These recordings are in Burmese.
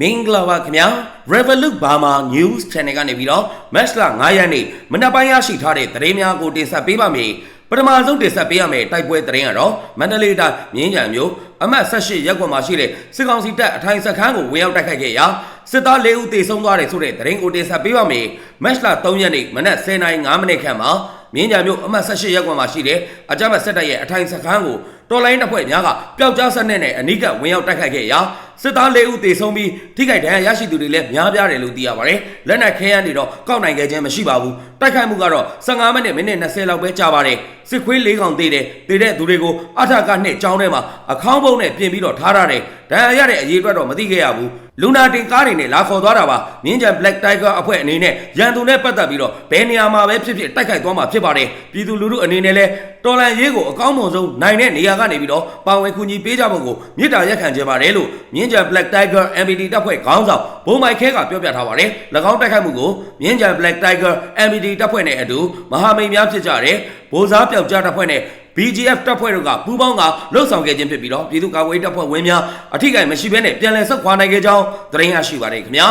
မင်္ဂလာပါခင်ဗျာ Revolut Burma News Channel ကနေပြီးတော့ Match လ9ရက်နေ့မနက်ပိုင်းရရှိထားတဲ့သတင်းများကိုတင်ဆက်ပေးပါမယ်ပထမဆုံးတင်ဆက်ပေးရမယ့်တိုက်ပွဲသတင်းကတော့မန္တလေးတိုင်းမြင်းကြံမြို့အမှတ်18ရပ်ကွက်မှာရှိတဲ့စစ်ကောင်စီတပ်အထိုင်စခန်းကိုဝင်ရောက်တိုက်ခိုက်ခဲ့ရာစစ်သား၄ဦးသေဆုံးသွားတယ်ဆိုတဲ့သတင်းကိုတင်ဆက်ပေးပါမယ်။ Match လ3ရက်နေ့မနက်10:05မိနစ်ခန့်မှာမြင်းကြံမြို့အမှတ်18ရပ်ကွက်မှာရှိတဲ့အကြမ်းဖက်စစ်တပ်ရဲ့အထိုင်စခန်းကိုတော်လိုင်းတပ်ဖွဲ့များကပျောက်ကြားဆက်နဲ့နဲ့အနိကဝင်ရောက်တိုက်ခိုက်ခဲ့ရာ စစ်သား၄ဦးသေဆုံးပြီးထိခိုက်ဒဏ်ရာရရှိသူတွေလည်းများပြားတယ်လို့သိရပါတယ်။လက်နက်ခဲယမ်းတွေတော့ကောက်နိုင်ခဲ့ခြင်းမရှိပါဘူး။တိုက်ခိုက်မှုကတော့15မိနစ်မိနစ်20လောက်ပဲကြာပါတယ်။စစ်ခွေး၄កောင်သေးတယ်။သေတဲ့သူတွေကိုအထက်ကနှစ်ကျောင်းထဲမှာအခေါင်းပုံးနဲ့ပြင်ပြီးတော့ထားရတယ်။ဒဏ်ရာရတဲ့အရေးအတွက်တော့မသိခဲ့ရဘူး။လူနာတင်ကားတွေနဲ့လာခေါ်သွားတာပါ။မြင်းကြံ Black Tiger အဖွဲ့အနေနဲ့ရန်သူနဲ့ပတ်သက်ပြီးတော့ဘယ်နေရာမှာပဲဖြစ်ဖြစ်တိုက်ခိုက်သွားမှာဖြစ်ပါတယ်။ပြည်သူလူထုအနေနဲ့လည်းတော်လန်ရေးကိုအကောင်းမွန်ဆုံးနိုင်တဲ့နေရာကနေပြီးတော့ပါဝင်ကူညီပေးကြဖို့ကိုမြစ်တာရက်ခံကြပါတယ်လို့မြင်းကြံ Black Tiger MBD တပ်ဖွဲ့ခေါင်းဆောင်ဘုံမိုက်ခဲကပြောပြထားပါတယ်။၎င်းတိုက်ခိုက်မှုကိုမြင်းကြံ Black Tiger MBD တပ်ဖွဲ့နဲ့အတူမဟာမိတ်များဖြစ်ကြတဲ့ဗိုလ်စားပြောက်ကြားတပ်ဖွဲ့နဲ့ BGF တပ်ဖွဲ့တို့ကပူးပေါင်းကလှုပ်ဆောင်ခဲ့ခြင်းဖြစ်ပြီးတော့ပြည်သူ့ကာကွယ်ရေးတပ်ဖွဲ့ဝင်များအထိကိမရှိဘဲနဲ့ပြန်လည်ဆုတ်ခွာနိုင်ခဲ့ကြောင်းသတင်းရရှိပါတယ်ခင်ဗျာ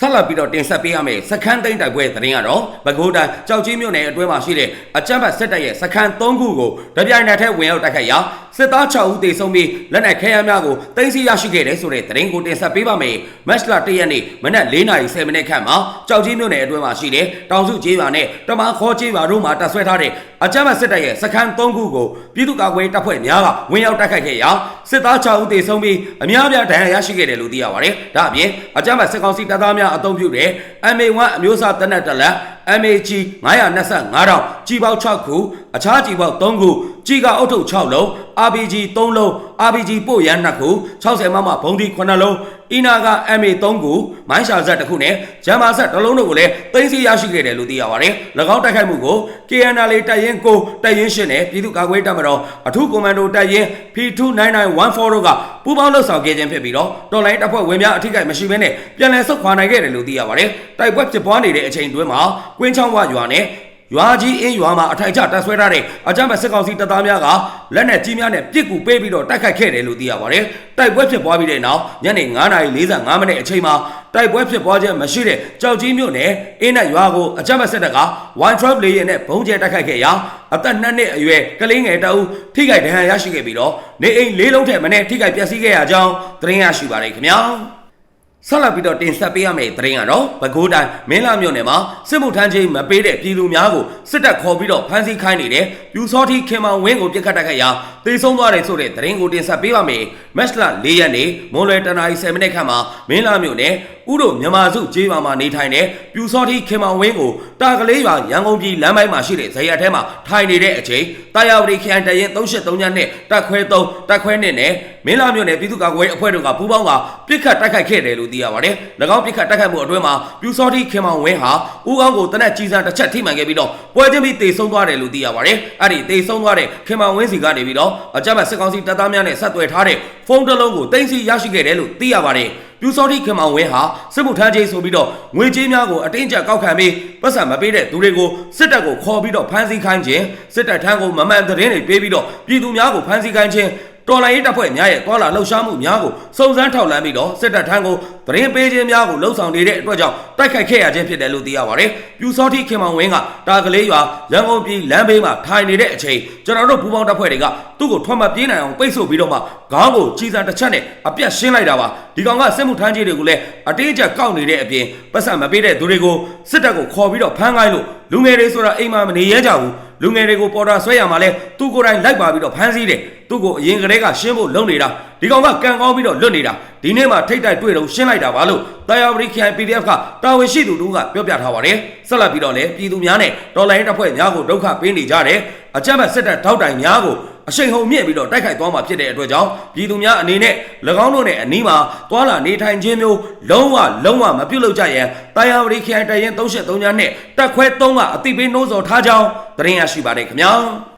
ဆက်လက်ပြီးတော့တင်ဆက်ပေးရမယ့်စခန်းသိမ်းတိုက်ပွဲသတင်းကတော့ပဲခူးတိုင်းကြောက်ကြီးမြို့နယ်အတွင်းမှာရှိတဲ့အကြမ်းဖက်စစ်တပ်ရဲ့စခန်း၃ခုကိုတပြိုင်နက်တည်းဝင်ရောက်တိုက်ခိုက်ရာ စစ်သား6ဦးသေဆုံးပြီးလက်နက်ခဲယမ်းများကိုသိမ်းဆည်းရရှိခဲ့တယ်ဆိုတဲ့သတင်းကိုတင်ဆက်ပေးပါမယ်။မတ်လ၁ရက်နေ့မနက်၄နာရီ10မိနစ်ခန့်မှာကြောက်ကြီးမြို့နယ်အတွင်းမှာရှိတဲ့တောင်စုကျေးရွာနဲ့တမန်ခေါ်ကျေးရွာတို့မှာတပ်ဆွဲထားတဲ့အကြမ်းဖက်စစ်တပ်ရဲ့စခန်း၃ခုကိုပြည်သူ့ကာကွယ်တပ်ဖွဲ့များကဝင်ရောက်တိုက်ခိုက်ခဲ့ရာစစ်သား6ဦးသေဆုံးပြီးအများပြားဒဏ်ရာရရှိခဲ့တယ်လို့သိရပါတယ်။ဒါအပြင်အကြမ်းဖက်စစ်ကောင်စီတပ်သားများအုံပြုတဲ့ MA1 အမျိုးအစားတနက်တလက် MAG 925တောင်ကြီးပေါက်6ခုအခြားကြီးပေါက်3ခုကြီးကအုတ်ထုပ်6လုံး RPG 3လုံး RPG ပို့ရန်2ခု60မမဘုံဒီ9လုံးအီနာက MA 3ခုမိုင်းရှာဇက်တစ်ခုနဲ့ဂျမ်မာဇက်တစ်လုံးတို့ကိုလည်းတင်စီရရှိခဲ့တယ်လို့သိရပါတယ်။၎င်းတိုက်ခိုက်မှုကို KNL တပ်ရင်း9တပ်ရင်း8နဲ့ပြည်သူ့ကာကွယ်တပ်မတော်အထူးကွန်မန်ဒိုတပ်ရင်း P29914 တို့ကပူးပေါင်းလှုပ်ဆောင်ခဲ့ခြင်းဖြစ်ပြီးတော့တော်လိုင်းတပ်ဖွဲ့ဝင်များအထိကိမရှိဘဲနဲ့ပြန်လည်ဆုတ်ခွာနိုင်ခဲ့တယ်လို့သိရပါတယ်။တိုက်ပွဲဖြစ်ပွားနေတဲ့အချိန်တွင်းမှာကွင်းချောင်းဝရွာနဲ့ ရွာကြီးအင်းရွာမှာအထိုင်ချတပ်ဆွဲထားတဲ့အကြမ်းဖက်စစ်ကောင်စီတပ်သားများကလက်နက်ကြီးများနဲ့ပစ်ကူပေးပြီးတော့တိုက်ခိုက်ခဲ့တယ်လို့သိရပါတယ်။တိုက်ပွဲဖြစ်ပွားပြီးတဲ့နောက်ညနေ9:45မိနစ်အချိန်မှာတိုက်ပွဲဖြစ်ပွားခြင်းမရှိတဲ့ကြောက်ကြီးမြို့နယ်အင်းနဲ့ရွာကိုအကြမ်းဖက်စစ်တပ်က112လေယာဉ်နဲ့ဘုံကျဲတိုက်ခိုက်ခဲ့ရာအသက်2နှစ်အရွယ်ကလေးငယ်တအုပ်ထိခိုက်ဒဏ်ရာရရှိခဲ့ပြီးတော့နေအိမ်လေးလုံးထက်မနည်းထိခိုက်ပျက်စီးခဲ့ရကြောင်းသတင်းရရှိပါတယ်ခင်ဗျာ။ ဆက်လက်ပြီးတော့တင်ဆက်ပေးရမယ့်သတင်းကတော့ပဲခူးတိုင်းမင်းလာမြို့နယ်မှာစစ်မှုထမ်းချင်းမပေးတဲ့ပြည်သူများကိုစစ်တပ်ခေါ်ပြီးတော့ဖမ်းဆီးခိုင်းနေတဲ့ပြူစောတိခင်မောင်ဝင်းကိုပြစ်ခတ်တိုက်ခိုက်ရာတေဆုံးသွားတယ်ဆိုတဲ့သတင်းကိုတင်ဆက်ပေးပါမယ်။မက်စလာ၄ရက်နေ့မွန်လွယ်တနာရီ10မိနစ်ခန့်မှာမင်းလာမြို့နယ်ဥတို့မြန်မာစုကျေးရွာမှာနေထိုင်တဲ့ပြူစောတိခင်မောင်ဝင်းကိုတာကလေးရွာရန်ကုန်ပြည်လမ်းပိုင်းမှာရှိတဲ့ဇရက်ထဲမှာထိုင်နေတဲ့အချိန်တာယာဝတီခရိုင်တရင်383ညနဲ့တက်ခွဲ3တက်ခွဲ1နဲ့မင်းလာမြို့နယ်ပြည်သူ့ကာကွယ်အဖွဲ့တို့ကပူးပေါင်းကပြစ်ခတ်တိုက်ခိုက်ခဲ့တယ်လို့သိရပါတယ်။၎င်းပြစ်ခတ်တိုက်ခိုက်မှုအတွင်းမှာပြူစောတိခင်မောင်ဝင်းဟာဦးကောင်းကိုတနက်ကြီးစားတစ်ချက်ထိမှန်ခဲ့ပြီးတော့ပွဲချင်းပြီးတေဆုံးသွားတယ်လို့သိရပါတယ်။အဲ့ဒီတေဆုံးသွားတဲ့ခင်မောင်ဝင်းစီကနေပြီးတော့အကြမ်းဖက်စစ်ကောင်စီတပ်သားများနဲ့ဆက်သွယ်ထားတဲ့ဖုန်းတစ်လုံးကိုတင်စီရရှိခဲ့တယ်လို့သိရပါတယ်။ ပြူစောတိခင်မောင်ဝင်းဟာစစ်မှုထမ်းချင်းဆိုပြီးတော့ငွေကြေးများကိုအတင်းကျပ်ကောက်ခံပြီးပတ်စံမပေးတဲ့သူတွေကိုစစ်တပ်ကိုခေါ်ပြီးတော့ဖမ်းဆီးခိုင်းခြင်းစစ်တပ်ထမ်းကိုမမှန်သတင်းတွေပေးပြီးတော့ပြည်သူများကိုဖမ်းဆီးခိုင်းခြင်း တော်လိုင်းရေးတပ်ဖွဲ့များရဲ့တွာလာလှုပ်ရှားမှုများကိုစုံစမ်းထောက်လှမ်းပြီးတော့စစ်တပ်ထမ်းကိုသတင်းပေးခြင်းများကိုလှုံ့ဆော်နေတဲ့အတွက်ကြောင့်တိုက်ခိုက်ခဲ့ရခြင်းဖြစ်တယ်လို့သိရပါတယ်။ပြူစောတိခင်မောင်ဝင်းကတာကလေးရွာရန်ကုန်ပြည်လမ်းဘေးမှာထိုင်နေတဲ့အချိန်ကျွန်တော်တို့ပူပေါင်းတပ်ဖွဲ့တွေကသူ့ကိုထွက်မပြေးနိုင်အောင်ပိတ်ဆို့ပြီးတော့မှခေါင်းကိုကြီးစားတစ်ချက်နဲ့အပြတ်ရှင်းလိုက်တာပါ။ဒီကောင်ကစစ်မှုထမ်းကြီးတွေကိုလည်းအတေးကျကောက်နေတဲ့အပြင်ပတ်စံမပေးတဲ့သူတွေကိုစစ်တပ်ကိုခေါ်ပြီးတော့ဖမ်းခိုင်းလို့လူငယ်တွေဆိုတာအိမ်မှာမနေရကြဘူး။ လူငယ်တွေကိုပေါ်တာဆွဲရမှာလဲသူကိုယ်တိုင်လိုက်ပါပြီးတော့ဖမ်းဆီးတယ်သူ့ကိုအရင်ကတည်းကရှင်းဖို့လုပ်နေတာဒီကောင်ကကံကောင်းပြီးတော့လွတ်နေတာဒီနေ့မှထိတ်တိုက်တွေ့တော့ရှင်းလိုက်တာပါလို့တာယာပရိခိုင် PDF ကတာဝန်ရှိသူတို့ကပြောပြထားပါတယ်ဆက်လက်ပြီးတော့လည်းပြည်သူများနဲ့တော်လိုင်းတပ်ဖွဲ့များကိုဒုက္ခပေးနေကြတယ်အကြမ်းဖက်စစ်တပ်ထောက်တိုင်များကို အရှိန်ဟုန်မြင့်ပြီးတော့တိုက်ခိုက်သွားမှာဖြစ်တဲ့အတွက်ကြောင့်ပြည်သူများအနေနဲ့၎င်းတို့နဲ့အနီးမှာတွာလာနေထိုင်ခြင်းမျိုးလုံးဝလုံးဝမပြုတ်လို့ကြရန်တာယာဝတီခရိုင်တရင်33ညနဲ့တက်ခွဲ3ကအတိပေးနှိုးဆော်ထားကြောင်းသတင်းရရှိပါတယ်ခင်ဗျာ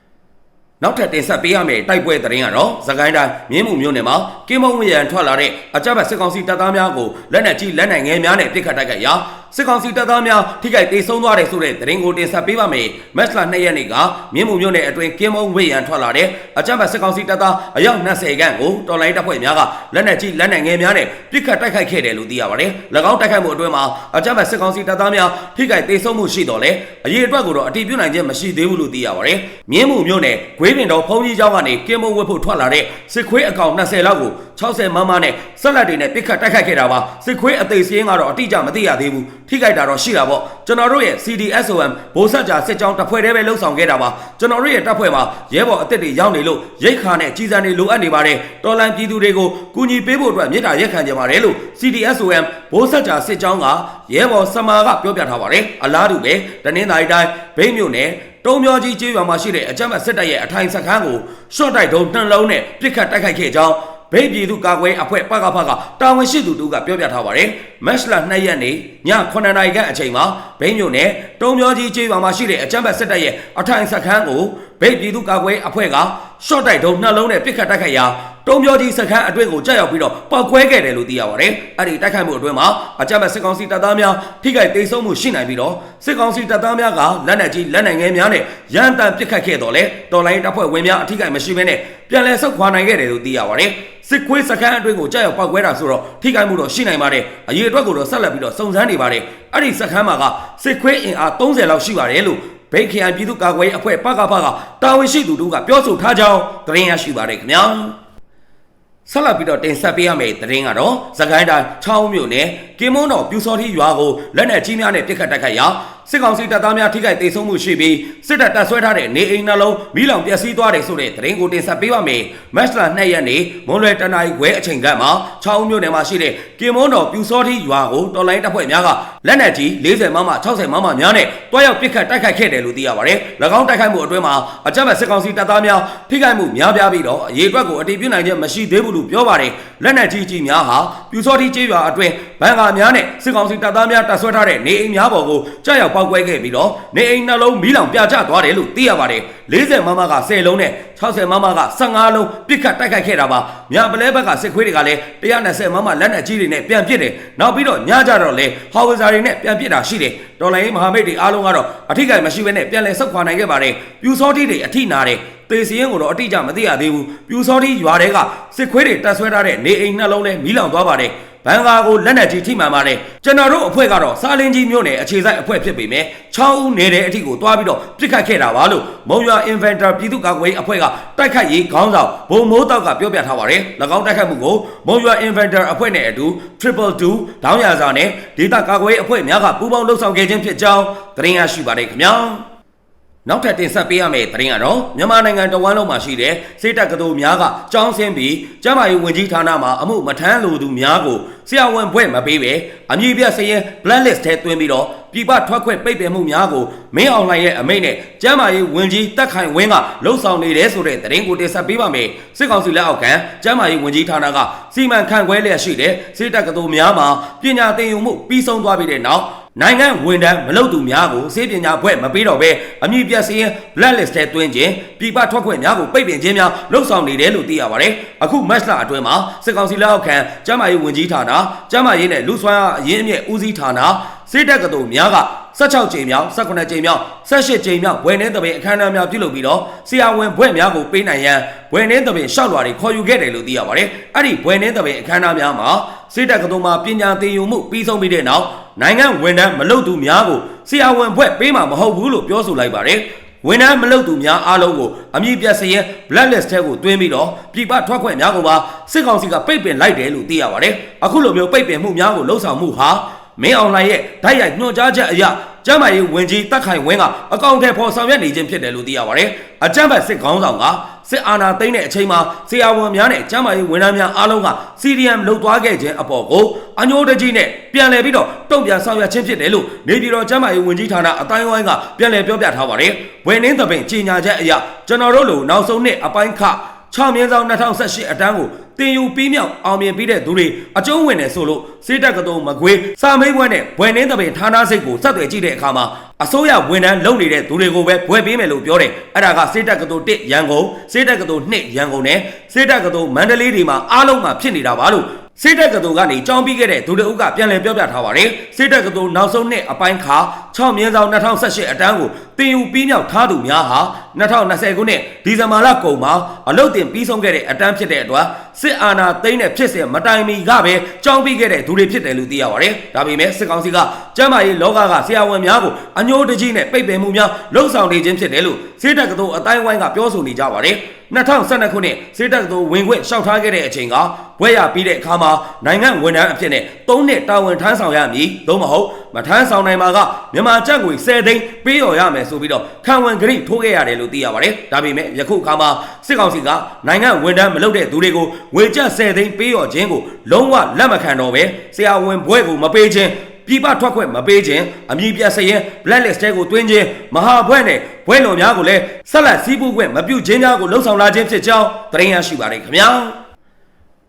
နောက်ထပ်တင်ဆက်ပေးရမယ့်တိုက်ပွဲသတင်းကတော့သခိုင်းတိုင်းမြင်းမှုမြို့နယ်မှာကင်းမုံဝရံထွက်လာတဲ့အကြမ်းဖက်စစ်ကောင်စီတပ်သားများကိုလက်နက်ကြီးလက်နက်ငယ်များနဲ့ပစ်ခတ်တိုက်ခိုက်ရာစစ်ကောင်စီတပ်သားများထိခိုက်ဒေဆုံးသွားတယ်ဆိုတဲ့သတင်းကိုတင်ဆက်ပေးပါမယ်။မက်စလာ2ရက်နေ့ကမြင်းမှုမြို့နယ်အတွင်းကင်းမုံဝရံထွက်လာတဲ့အကြမ်းဖက်စစ်ကောင်စီတပ်သားအယောက်20ခန့်ကိုတော်လိုင်းတပ်ဖွဲ့များကလက်နက်ကြီးလက်နက်ငယ်များနဲ့ပစ်ခတ်တိုက်ခိုက်ခဲ့တယ်လို့သိရပါတယ်။၎င်းတိုက်ခိုက်မှုအတွင်းမှာအကြမ်းဖက်စစ်ကောင်စီတပ်သားများထိခိုက်ဒေဆုံးမှုရှိတော်လဲအရေးအတွက်ကိုတော့အတည်ပြုနိုင်ခြင်းမရှိသေးဘူးလို့သိရပါတယ်။မြင်းမှုမြို့နယ်ဂွေးပင်တော်ဖုံကြီးကျောင်းကနေကင်းမုံဝတ်ဖို့ထွက်လာတဲ့စစ်ခွေးအကောင်20လောက်ကို60မမနဲ့ဆက်လက်တွေနဲ့ပစ်ခတ်တိုက်ခိုက်ခဲ့တာပါစစ်ခွေးအသေးစင်းကတော့အတိအကျမသိရသေးဘူးထိခိုက်တာတော့ရှိတာပေါ့ကျွန်တော်တို့ရဲ့ CDSOM ဘိုးဆက်ကြာစစ်ကြောင်းတပ်ဖွဲ့တည်းပဲလှုပ်ဆောင်ခဲ့တာပါကျွန်တော်တို့ရဲ့တပ်ဖွဲ့မှာရဲဘော်အစ်စ်တွေရောက်နေလို့ရိတ်ခါနဲ့ကြီးစံတွေလိုအပ်နေပါတယ်တော်လန်ပြည်သူတွေကိုကူညီပေးဖို့အတွက်မြစ်တာရက်ခံကြပါတယ်လို့ CDSOM ဘိုးဆက်ကြာစစ်ကြောင်းကရဲဘော်စမာကပြောပြထားပါတယ်အလားတူပဲတနင်္သာရီတိုင်းဘိန်းမြို့နယ် တုံးမျိုးကြီးကျေးရွာမှာရှိတဲ့အကြမ်းဖက်စစ်တပ်ရဲ့အထိုင်စခန်းကိုရှော့တိုက်ဒုံနှလုံးနဲ့ပစ်ခတ်တိုက်ခိုက်ခဲ့ကြောင်းဗိတ်ပြည်သူကာကွယ်အဖွဲ့ပကဖကတာဝန်ရှိသူတို့ကပြောပြထားပါတယ်။မက်စလာ2ရက်နေ့ည9နာရီခန့်အချိန်မှာဘိန်းမြို့နယ်တုံးမျိုးကြီးကျေးရွာမှာရှိတဲ့အကြမ်းဖက်စစ်တပ်ရဲ့အထိုင်စခန်းကို ဗိတ်ပြည်သူကာကွယ်အဖွဲ့ကရှော့တိုက်ဒုံနှလုံးနဲ့ပစ်ခတ်တိုက်ခိုက်ရာတုံးပြောကြီးစခန်းအတွင်းကိုကြောက်ရောက်ပြီးတော့ပောက်ကွဲခဲ့တယ်လို့သိရပါတယ်။အဲ့ဒီတိုက်ခိုက်မှုအတွင်းမှာအကြမ်းဖက်စစ်ကောင်စီတပ်သားများထိခိုက်ဒေဆုံးမှုရှိနိုင်ပြီးတော့စစ်ကောင်စီတပ်သားများကလက်နက်ကြီးလက်နက်ငယ်များနဲ့ရန်တမ်းပစ်ခတ်ခဲ့တော့လေတော်လိုင်းတပ်ဖွဲ့ဝင်များအထိခိုက်မရှိဘဲနဲ့ပြန်လည်ဆုတ်ခွာနိုင်ခဲ့တယ်လို့သိရပါတယ်။စစ်ခွေးစခန်းအတွင်းကိုကြောက်ရောက်ပောက်ကွဲတာဆိုတော့ထိခိုက်မှုတော့ရှိနိုင်ပါတယ်။အရေးအတွက်ကိုတော့ဆက်လက်ပြီးတော့စုံစမ်းနေပါတယ်။အဲ့ဒီစခန်းမှာကစစ်ခွေးအင်အား30လောက်ရှိပါတယ်လို့ ဗိတ်ခရိုင်ပြည်သူ့ကာကွယ်ရေးအဖွဲ့ပကဖကတာဝန်ရှိသူတို့ကပြောဆိုထားကြောင်းသတင်းရရှိပါတယ်ခင်ဗျာ။ဆက်လက်ပြီးတော့တင်ဆက်ပေးရမယ့်သတင်းကတော့သခိုင်းတိုင်းချောင်းမြို့နယ်ကင်းမုံတော်ပြူစောတိရွာကိုလက်နက်ကြီးများနဲ့ပစ်ခတ်တိုက်ခိုက်ရာ စစ်ကောင်စီတပ်သားများထိခိုက်ဒေဆုံးမှုရှိပြီးစစ်တပ်တပ်ဆွဲထားတဲ့နေအိမ်နှလုံးမိလောင်ပျက်စီးသွားတယ်ဆိုတဲ့သတင်းကိုတင်ဆက်ပေးပါမယ်။မက်စလာ2ရက်နေ့မွန်လွယ်တနအီခွဲအချိန်ကမှာချောင်းမြို့နယ်မှာရှိတဲ့ကင်မွန်တော်ပြူစောတိရွာကိုတော်လိုင်းတပ်ဖွဲ့များကလက်နက်ကြီး40မမ60မမများနဲ့တွားရောက်ပစ်ခတ်တိုက်ခိုက်ခဲ့တယ်လို့သိရပါတယ်။၎င်းတိုက်ခိုက်မှုအတွင်းမှာအကြမ်းဖက်စစ်ကောင်စီတပ်သားများထိခိုက်မှုများပြားပြီးတော့အရေးအတွက်ကိုအတည်ပြုနိုင်ခြင်းမရှိသေးဘူးလို့ပြောပါတယ်။လက်နက်ကြီးကြီးများဟာပြူစောတိကျေးရွာအတွင်းဘန်ကာများနဲ့စစ်ကောင်စီတပ်သားများတပ်ဆွဲထားတဲ့နေအိမ်များပေါ်ကိုကြားရောက်ပောက်ကွဲခဲ့ပြီးတော့နေအိမ်နှလုံးမီးလောင်ပြကျသွားတယ်လို့သိရပါတယ်40မမက10လုံးနဲ့60မမက15လုံးပစ်ခတ်တိုက်ခိုက်ခဲ့တာပါမြပလဲဘက်ကစစ်ခွေးတွေကလည်း120မမလက်နက်ကြီးတွေနဲ့ပြန်ပစ်တယ်နောက်ပြီးတော့ညကြတော့လေဟော်ဝဇာတွေနဲ့ပြန်ပစ်တာရှိတယ်တော်လိုင်းမဟာမိတ်တွေအားလုံးကတော့အထိကိမရှိဘဲနဲ့ပြန်လဲဆုတ်ခွာနိုင်ခဲ့ပါတယ်ပြူစောတိတွေအထိနာတယ်တေစီရင်ကိုတော့အတိအကျမသိရသေးဘူးပြူစောတိရွာတွေကစစ်ခွေးတွေတက်ဆွဲထားတဲ့နေအိမ်နှလုံးနဲ့မီးလောင်သွားပါတယ် ဘန်ကာကိုလက်နက်ကြီးထိမှန်ပါတယ်ကျွန်တော်တို့အဖွဲ့ကတော့စာလင်းကြီးမြို့နယ်အခြေစိုက်အဖွဲ့ဖြစ်ပေမဲ့6ဦးနေတဲ့အထိကိုတွားပြီးတော့ပြစ်ခတ်ခဲ့တာပါလို့မုံရွာ Inventor ပြည်သူ့ကာကွယ်ရေးအဖွဲ့ကတိုက်ခတ်ရေးခေါင်းဆောင်ဘုံမိုးတောက်ကပြောပြထားပါတယ်၎င်းတိုက်ခတ်မှုကိုမုံရွာ Inventor အဖွဲ့နဲ့အတူ Triple 2ဒေါင်းရစာနဲ့ဒေသကာကွယ်ရေးအဖွဲ့များကပူးပေါင်းလှုပ်ဆောင်ခဲ့ခြင်းဖြစ်ကြောင်းသတင်းရရှိပါတယ်ခင်ဗျာ နောက်ထပ်တင်ဆက်ပေးရမယ့်သတင်းကတော့မြန်မာနိုင်ငံတဝမ်းလုံးမှာရှိတဲ့စေတက်ကတော်များကကြောင်းဆင်းပြီးကျန်းမာရေးဝန်ကြီးဌာနမှအမှုမထမ်းလိုသူများကိုဆရာဝန်ဘွဲ့မပေးပဲအမည်ပြစရင် blacklist ထဲသွင်းပြီးတော့ပြည်ပထွက်ခွင့်ပိတ်ပင်မှုများကိုမင်းအောင်လှိုင်ရဲ့အမိန့်နဲ့ကျန်းမာရေးဝန်ကြီးတက်ခိုင်ဝင်းကလှုံ့ဆော်နေတယ်ဆိုတဲ့သတင်းကိုတင်ဆက်ပေးပါမယ်စစ်ကောင်စီလက်အောက်ခံကျန်းမာရေးဝန်ကြီးဌာနကစီမံခန့်ခွဲလျက်ရှိတဲ့စေတက်ကတော်များမှာပညာသင်ယူမှုပြီးဆုံးသွားပြီးတဲ့နောက် နိုင်ငံဝန်ထမ်းမလုပ်သူများကိုစေပညာဘွဲ့မပေးတော့ဘဲအမည်ပြစရင် blacklist ထဲသွင်းခြင်းပြည်ပထွက်ခွင့်များကိုပိတ်ပင်ခြင်းများလှုံ့ဆော်နေတယ်လို့သိရပါတယ်အခု match လအတွင်းမှာစစ်ကောင်စီလက်အောက်ခံကျန်းမာရေးဝန်ကြီးဌာနကျန်းမာရေးနဲ့လူ့စွမ်းအားအရင်းအမြစ်ဦးစီးဌာနစေတက်ကတော်များက16ကြိမ်မြောက်18ကြိမ်မြောက်18ကြိမ်မြောက်ဘွယ်နှင်းတပင်အခမ်းအနားများပြုလုပ်ပြီးတော့ဆရာဝန်ဘွဲ့များကိုပေးနိုင်ရန်ဘွယ်နှင်းတပင်ရှောက်လွှာတွေခေါ်ယူခဲ့တယ်လို့သိရပါတယ်အဲ့ဒီဘွယ်နှင်းတပင်အခမ်းအနားများမှာစေတက်ကတော်မှာပညာသင်ယူမှုပြီးဆုံးပြီးတဲ့နောက် နိုင်ငံဝန်ထမ်းမလုပ်သူများကိုဆရာဝန်ဘွဲ့ပေးမှာမဟုတ်ဘူးလို့ပြောဆိုလိုက်ပါတယ်ဝန်ထမ်းမလုပ်သူများအားလုံးကိုအမည်ပြစရင် blacklist ထဲကိုတွင်းပြီးတော့ပြည်ပထွက်ခွင့်များကိုပါစစ်ကောင်စီကပိတ်ပင်လိုက်တယ်လို့သိရပါတယ်အခုလိုမျိုးပိတ်ပင်မှုများကိုလှုံ့ဆော်မှုဟာမင်းအောင်လှိုင်ရဲ့ဓာတ်ရိုက်ညွှန်ကြားချက်အရ ကျမ်းမာရေးဝင်ကြီးတက်ခိုင်ဝင်းကအကောင့်ထဲပေါ်ဆောင်ရွက်နေခြင်းဖြစ်တယ်လို့သိရပါတယ်။အကြမ်းဖက်စစ်ခေါင်းဆောင်ကစစ်အာဏာသိမ်းတဲ့အချိန်မှာဆရာဝန်များနဲ့ကျမ်းမာရေးဝန်ထမ်းများအားလုံးက CDM လှုပ်သွားခဲ့ခြင်းအပေါ်ကိုအညိုတကြီးနဲ့ပြန်လည်ပြီးတော့တုံ့ပြန်ဆောင်ရွက်ခြင်းဖြစ်တယ်လို့နေပြည်တော်ကျမ်းမာရေးဝန်ကြီးဌာနအတိုင်းဝိုင်းကပြန်လည်ပြောပြထားပါတယ်။ဝယ်နှင်းသပင်ကြီးညာချက်အရကျွန်တော်တို့လိုနောက်ဆုံးနှစ်အပိုင်းခ 6မြင်းဆောင်2018အတန်းကိုတင်ယူပြီးမြောက်အောင်မြင်ပြီးတဲ့သူတွေအကျုံးဝင်တယ်ဆိုလို့စေတက်ကတော်မကွေးစာမေးပွဲနဲ့ဘွယ်နှင်းတပင်ဌာနစိတ်ကိုဆက်သွယ်ကြည့်တဲ့အခါမှာအစိုးရဝန်ထမ်းလုပ်နေတဲ့သူတွေကိုပဲဘွယ်ပေးမယ်လို့ပြောတယ်အဲ့ဒါကစေတက်ကတော်1ရန်ကုန်စေတက်ကတော်2ရန်ကုန်နဲ့စေတက်ကတော်မန္တလေးတွေမှာအားလုံးမှာဖြစ်နေတာပါလို့ စေတက်ကတော်ကနေကြောင်းပြီးခဲ့တဲ့ဒုတအုပ်ကပြန်လည်ပြောပြထားပါတယ်စေတက်ကတော်နောက်ဆုံးနှစ်အပိုင်းခါ6မြင်းဆောင်2018အတန်းကိုတင်ယူပြီးမြောက်ထားသူများဟာ2020ခုနှစ်ဒီဇင်ဘာလကုန်မှာအလုတ်တင်ပြီးဆုံးခဲ့တဲ့အတန်းဖြစ်တဲ့အတွက် စစ်အာဏာသိမ်းတဲ့ဖြစ်စဉ်မတိုင်မီကပဲကြောင်းပြီးခဲ့တဲ့သူတွေဖြစ်တယ်လို့သိရပါတယ်ဒါပေမဲ့စစ်ကောင်စီကကျမ်းမာရေးလောကကဆရာဝန်များကိုအညှိုးတကြီးနဲ့ပိတ်ပင်မှုများလှုံ့ဆော်နေခြင်းဖြစ်တယ်လို့စေတက်ကတော်အတိုင်းဝိုင်းကပြောဆိုနေကြပါတယ်2012ခုနှစ်စေတက်ကတော်ဝင်ခွင့်ရှောက်ထားခဲ့တဲ့အချိန်ကဘွဲရပြီးတဲ့အခါမှာနိုင်ငံဝန်ထမ်းအဖြစ်နဲ့၃နှစ်တာဝန်ထမ်းဆောင်ရမည်သို့မဟုတ်မထမ်းဆောင်နိုင်မှာကမြန်မာကျပ်ငွေ10သိန်းပေးတော်ရမယ်ဆိုပြီးတော့ခံဝန်ဂရိထိုးခဲ့ရတယ်လို့သိရပါတယ်ဒါပေမဲ့ယခုအခါမှာစစ်ကောင်စီကနိုင်ငံဝန်ထမ်းမလုပ်တဲ့သူတွေကိုငွေကျပ်10သိန်းပေးတော်ခြင်းကိုလုံးဝလက်မခံတော့ပဲဆရာဝန်ဘွဲကိုမပေးခြင်းပြည်ပထွက်ခွင့်မပေးခြင်းအမည်ပြစရင် blacklist တဲကိုတွင်းခြင်းမဟာဘွဲ့နဲ့ဘွဲ့တော်များကိုလည်းဆက်လက်စည်းပူးခွင့်မပြုခြင်းများကိုလှုံ့ဆော်လာခြင်းဖြစ်ကြောင်းသတင်းရရှိပါတယ်ခင်ဗျာ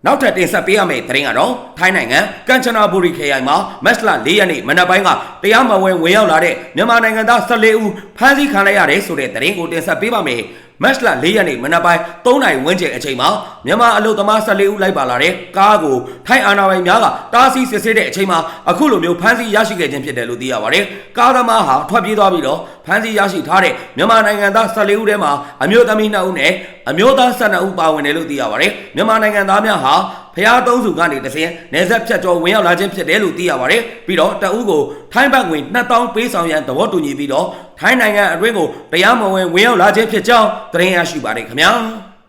နောက်ထပ်တင်ဆက်ပေးရမယ့်သတင်းကတော့ထိုင်းနိုင်ငံကမ်ချနာဘူရီခရိုင်မှာမက်စလာ၄ရက်နေ့မနက်ပိုင်းကတရားမဝင်ဝင်ရောက်လာတဲ့မြန်မာနိုင်ငံသား14ဦးဖမ်းဆီးခံလိုက်ရတယ်ဆိုတဲ့သတင်းကိုတင်ဆက်ပေးပါမယ် မက်စလာ၄ရက်နေ့မနက်ပိုင်း3နာရီဝန်းကျင်အချိန်မှာမြန်မာအလုပ်သမား14ဦးလိုက်ပါလာတဲ့ကားကိုထိုင်းအာဏာပိုင်များကတားဆီးစစ်ဆေးတဲ့အချိန်မှာအခုလိုမျိုးဖမ်းဆီးရရှိခဲ့ခြင်းဖြစ်တယ်လို့သိရပါတယ်။ကားသမားဟာထွက်ပြေးသွားပြီးတော့ဖမ်းဆီးရရှိထားတဲ့မြန်မာနိုင်ငံသား14ဦးထဲမှာအမျိုးသမီး2ဦးနဲ့အမျိုးသား12ဦးပါဝင်တယ်လို့သိရပါတယ်။မြန်မာနိုင်ငံသားများဟာဖျားသုံးစုကနေတစ်ဆင့်နေဆက်ဖြတ်ကျော်ဝင်ရောက်လာခြင်းဖြစ်တယ်လို့သိရပါတယ်။ပြီးတော့တအူးကိုထိုင်းဘတ်ငွေ2000ပေးဆောင်ရန်သဘောတူညီပြီးတော့ ထိုင်းနိုင်ငံအတွင်းကိုတရားမဝင်ဝင်ရောက်လာခြင်းဖြစ်ကြောင်းသတင်းရရှိပါတယ်ခင်ဗျာ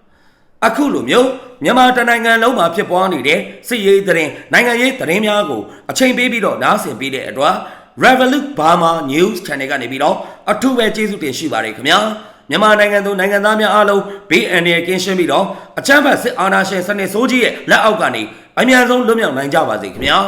။အခုလိုမျိုးမြန်မာတနိုင်ငံလုံးမှာဖြစ်ပွားနေတဲ့စစ်ရေးသတင်းနိုင်ငံရေးသတင်းများကိုအချိန်ပေးပြီးတော့နားဆင်ပေးတဲ့အတွက် Revolut Burma News Channel ကနေပြီးတော့အထူးပဲကျေးဇူးတင်ရှိပါတယ်ခင်ဗျာမြန်မာနိုင်ငံသူနိုင်ငံသားများအားလုံးဘေးအန္တရာယ်ကင်းရှင်းပြီးတော့အချမ်းဖတ်စစ်အာဏာရှင်စနစ်ဆိုးကြီးရဲ့လက်အောက်ကနေအမြန်ဆုံးလွတ်မြောက်နိုင်ကြပါစေခင်ဗျာ